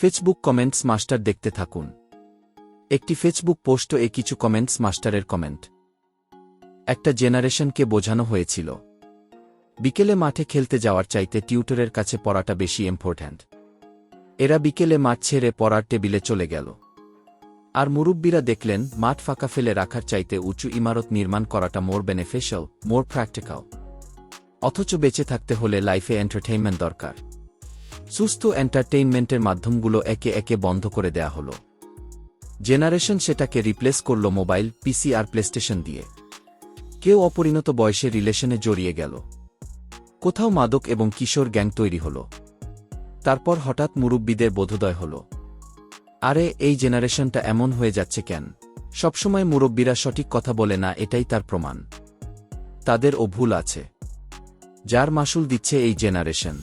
Facebook comments master দেখতে থাকুন। একটি ফেসবুক পোস্ট এ কিছু কমেন্টস মাস্টারের কমেন্ট। একটা জেনারেশনকে বোঝানো হয়েছিল। বিকেলে মাঠে খেলতে যাওয়ার চাইতে টিউটরের কাছে পড়াটা বেশি ইম্পর্ট্যান্ট এরা বিকেলে মাঠ ছেড়ে পড়ার টেবিলে চলে গেল। আর মুরব্বীরা দেখলেন, মাঠ ফাঁকা ফেলে রাখার চাইতে উঁচু ইমারত নির্মাণ করাটা মোর বেনিফিশিয়াল মোর প্র্যাকটিক্যাল অথচ বেঁচে থাকতে হলে লাইফে এন্টারটেইনমেন্ট দরকার। সুস্থ এন্টারটেইনমেন্টের মাধ্যমগুলো একে একে বন্ধ করে দেয়া হল। জেনারেশন সেটাকে রিপ্লেস করল মোবাইল পিসি আর প্লেস্টেশন দিয়ে। কেউ অপরিণত বয়সে রিলেশনে জড়িয়ে গেল। কোথাও মাদক এবং কিশোর গ্যাং তৈরি হল। তারপর হঠাৎ মুরব্বীদের বোধোদয় হল। আরে, এই জেনারেশনটা এমন হয়ে যাচ্ছে কেন? সবসময় মুরব্বীরা সঠিক কথা বলে না, এটাই তার প্রমাণ। তাদের ও ভুল আছে। যার মাসুল দিচ্ছে এই জেনারেশন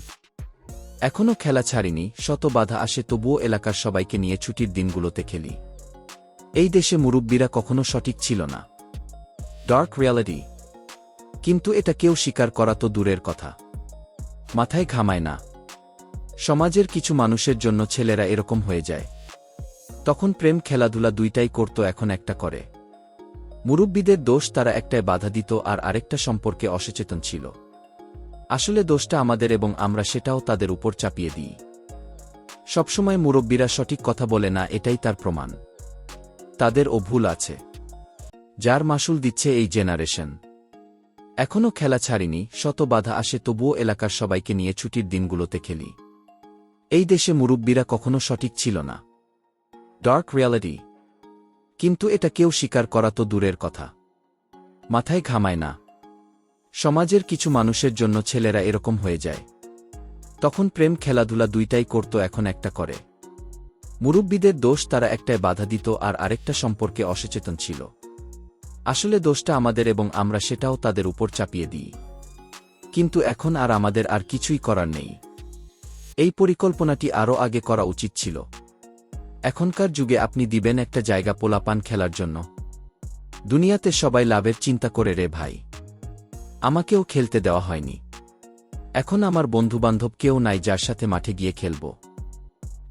এখনও খেলা ছাড়িনি, শত বাধা আসে তবুও এলাকার সবাইকে নিয়ে ছুটির দিনগুলোতে খেলি। এই দেশে মুরব্বীরা কখনো সঠিক ছিল না। ডার্ক রিয়ালিটি কিন্তু এটা কেউ স্বীকার করা তো দূরের কথা। মাথায় ঘামায় না। সমাজের কিছু মানুষের জন্য ছেলেরা এরকম হয়ে যায়। তখন প্রেম খেলাধুলা দুইটাই করত এখন একটা করে। মুরব্বীদের দোষ তারা একটায় বাধা দিত আর আরেকটা সম্পর্কে অসচেতন ছিল। আসলে দোষটা আমাদের এবং আমরা সেটাও তাদের উপর চাপিয়ে দিই। সবসময় মুরব্বীরা সঠিক কথা বলে না, এটাই তার প্রমাণ। তাদের ও ভুল আছে। যার মাসুল দিচ্ছে এই জেনারেশন। এখনও খেলা ছাড়িনি, শত বাধা আসে, তবুও এলাকার সবাইকে নিয়ে ছুটির দিনগুলোতে খেলি। এই দেশে মুরব্বীরা কখনো সঠিক ছিল না। ডার্ক রিয়ালিটি কিন্তু এটা কেউ স্বীকার করা তো দূরের কথা। মাথায় ঘামায় না। সমাজের কিছু মানুষের জন্য ছেলেরা এরকম হয়ে যায়। তখন প্রেম খেলাধুলা দুইটাই করত এখন একটা করে। মুরব্বীদের দোষ তারা একটায় বাধা দিত আর আরেকটা সম্পর্কে অসচেতন ছিল। আসলে দোষটা আমাদের এবং আমরা সেটাও তাদের উপর চাপিয়ে দিই। কিন্তু এখন আর আমাদের আর কিছুই করার নেই। এই পরিকল্পনাটি আরও আগে করা উচিত ছিল। এখনকার যুগে আপনি দিবেন একটা জায়গা পোলাপান খেলার জন্য। দুনিয়াতে সবাই লাভের চিন্তা করে রে ভাই। আমাকেও খেলতে দেওয়া হয়নি। এখন আমার বন্ধুবান্ধব কেউ নাই যার সাথে মাঠে গিয়ে খেলব।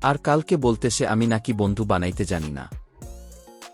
আর কালকে বলতেছে আমি নাকি বন্ধু বানাইতে জানি না।